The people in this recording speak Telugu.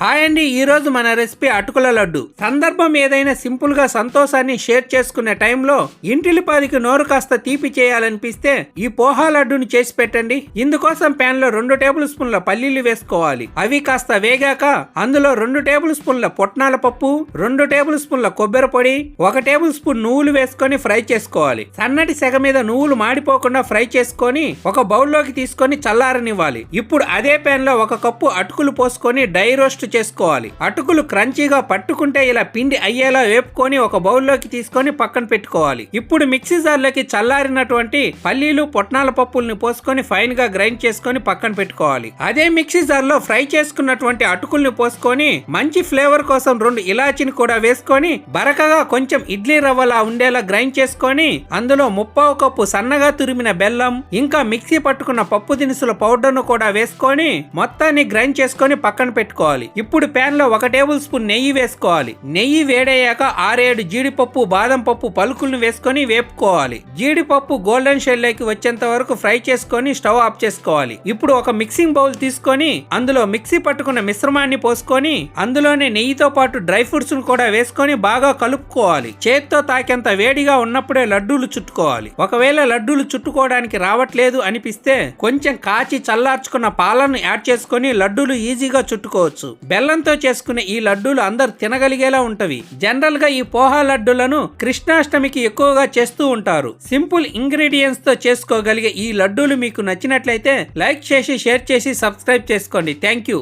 హాయ్ అండి ఈరోజు మన రెసిపీ అటుకుల లడ్డు. సందర్భం ఏదైనా సింపుల్గా సంతోషాన్ని షేర్ చేసుకునే టైంలో ఇంటిలిపాదికి నోరు కాస్త తీపి చేయాలనిపిస్తే ఈ పోహా లడ్డుని చేసి పెట్టండి. ఇందుకోసం ప్యాన్లో రెండు టేబుల్ స్పూన్ల పల్లీలు వేసుకోవాలి. అవి కాస్త వేగాక అందులో రెండు టేబుల్ స్పూన్ల పొట్నాల పప్పు రెండు టేబుల్ స్పూన్ల కొబ్బరి పొడి ఒక టేబుల్ స్పూన్ నువ్వులు వేసుకొని ఫ్రై చేసుకోవాలి. సన్నటి సెగ మీద నువ్వులు మాడిపోకుండా ఫ్రై చేసుకొని ఒక బౌల్లోకి తీసుకొని చల్లారనివ్వాలి. ఇప్పుడు అదే ప్యాన్లో ఒక కప్పు అటుకులు పోసుకొని డై రోస్ట్ చేసుకోవాలి. అటుకులు క్రంచీగా పట్టుకుంటే ఇలా పిండి అయ్యేలా వేపుకొని ఒక బౌల్లోకి తీసుకొని పక్కన పెట్టుకోవాలి. ఇప్పుడు మిక్సీ జార్లోకి చల్లారినటువంటి పల్లీలు పొట్నాల పప్పుల్ని పోసుకొని ఫైన్గా గ్రైండ్ చేసుకొని పక్కన పెట్టుకోవాలి. అదే మిక్సీ జార్లో ఫ్రై చేసుకున్నటువంటి అటుకుల్ని పోసుకొని మంచి ఫ్లేవర్ కోసం రెండు ఇలాచిని కూడా వేసుకొని బరకగా కొంచెం ఇడ్లీ రవ్వలా ఉండేలా గ్రైండ్ చేసుకొని అందులో ముప్పావు కప్పు సన్నగా తురిమిన బెల్లం ఇంకా మిక్సీ పట్టుకున్న పప్పు దినుసుల పౌడర్ను కూడా వేసుకొని మొత్తాన్ని గ్రైండ్ చేసుకొని పక్కన పెట్టుకోవాలి. ఇప్పుడు ప్యాన్లో ఒక టేబుల్ స్పూన్ నెయ్యి వేసుకోవాలి. నెయ్యి వేడయ్యాక ఆరేడు జీడిపప్పు బాదం పప్పు పలుకులను వేసుకొని వేపుకోవాలి. జీడిపప్పు గోల్డెన్ షెల్లోకి వచ్చేంత వరకు ఫ్రై చేసుకొని స్టవ్ ఆఫ్ చేసుకోవాలి. ఇప్పుడు ఒక మిక్సింగ్ బౌల్ తీసుకొని అందులో మిక్సీ పట్టుకున్న మిశ్రమాన్ని పోసుకొని అందులోనే నెయ్యితో పాటు డ్రై ఫ్రూట్స్ను కూడా వేసుకొని బాగా కలుపుకోవాలి. చేత్తో తాకేంత వేడిగా ఉన్నప్పుడే లడ్డూలు చుట్టుకోవాలి. ఒకవేళ లడ్డూలు చుట్టుకోవడానికి రావట్లేదు అనిపిస్తే కొంచెం కాచి చల్లార్చుకున్న పాలను యాడ్ చేసుకొని లడ్డూలు ఈజీగా చుట్టుకోవచ్చు. బెల్లంతో చేసుకునే ఈ లడ్డూలు అందరు తినగలిగేలా ఉంటవి. జనరల్గా ఈ పోహా లడ్డూలను కృష్ణాష్టమికి ఎక్కువగా చేస్తూ ఉంటారు. సింపుల్ ఇంగ్రీడియంట్స్తో చేసుకోగలిగే ఈ లడ్డూలు మీకు నచ్చినట్లయితే లైక్ చేసి షేర్ చేసి సబ్స్క్రైబ్ చేసుకోండి. Thank you